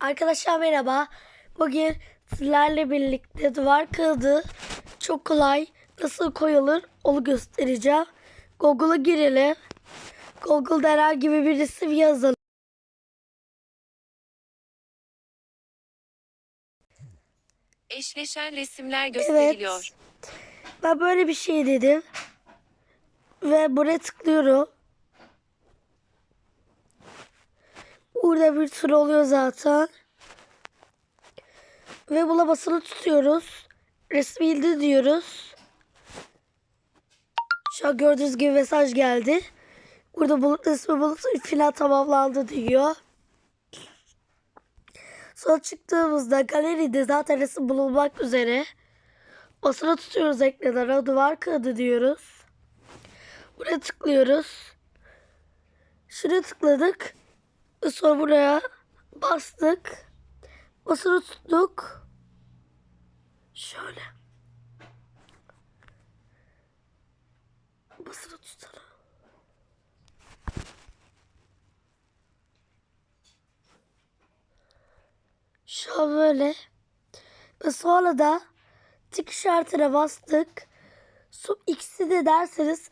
Arkadaşlar merhaba. Bugün sizlerle birlikte duvar kağıdı çok kolay nasıl koyulur onu göstereceğim. Google'a girelim. Google'da herhangi bir resim yazalım. Eşleşen resimler gösteriliyor. Ben böyle bir şey dedim. Ve buraya tıklıyorum. Burada bir tur oluyor zaten. Ve buna basılı tutuyoruz. Resmi indir diyoruz. Şu an gördüğünüz gibi mesaj geldi. Burada bulut resmi bulut filan tamamlandı diyor. Sonra çıktığımızda galeride zaten resim bulunmak üzere. Basılı tutuyoruz ekrana. Duvar kağıdı diyoruz. Buraya tıklıyoruz. Şuraya tıkladık. Sonra buraya bastık. Basılı tuttuk. Şöyle. Basılı tutalım. Şu an böyle. Ve sonra da tik işaretine bastık. Su ikisi de derseniz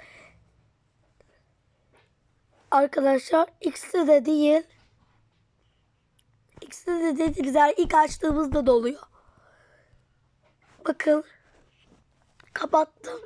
arkadaşlar ikisi de değil. İkisi de yani ilk açtığımızda doluyor. Bakın kapattım.